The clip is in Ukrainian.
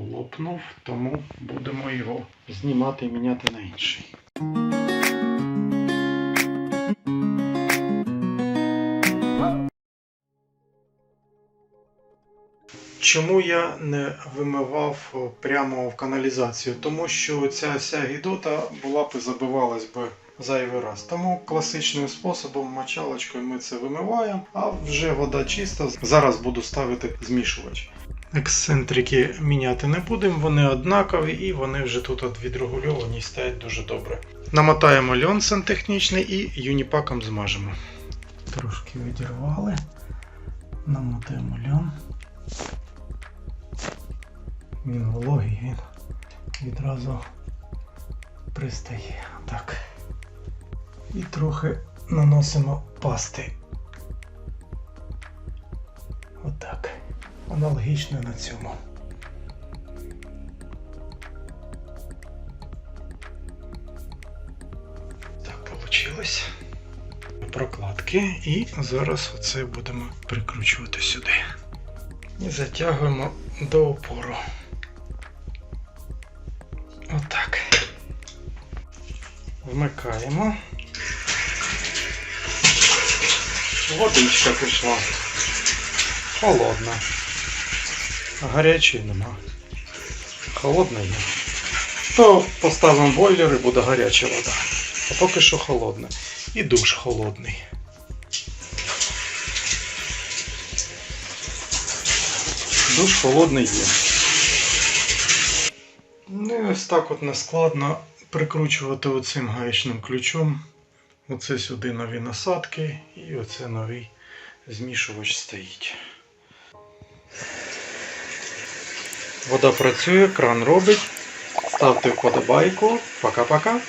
лопнув, тому будемо його знімати і міняти на інший. Чому я не вимивав прямо в каналізацію? Тому що ця вся гідота була б забивалась би зайвий раз. Тому класичним способом мочалочкою ми це вимиваємо, а вже вода чиста. Зараз буду ставити змішувач. Ексцентрики міняти не будемо, вони однакові і вони вже тут відрегульовані і стоять дуже добре. Намотаємо льон сантехнічний і юніпаком змажемо. Трошки відірвали. Намотаємо льон. Він вологий, він відразу пристає. Так. І трохи наносимо пасти. Отак. Аналогічно на цьому. Так, вийшло. Прокладки. І зараз оце будемо прикручувати сюди. І затягуємо до опору. Отак. Вмикаємо. Водичка пішла. Холодна. Гарячої нема. Холодна є. То поставимо бойлер і буде гаряча вода. А поки що холодна. І душ холодний. Душ холодний є. Ну і ось так от нескладно прикручувати оцим гаечним ключом. Оце сюди нові насадки і оце новий змішувач стоїть. Вода працює, кран робить. Ставте вподобайку. Пока-пока.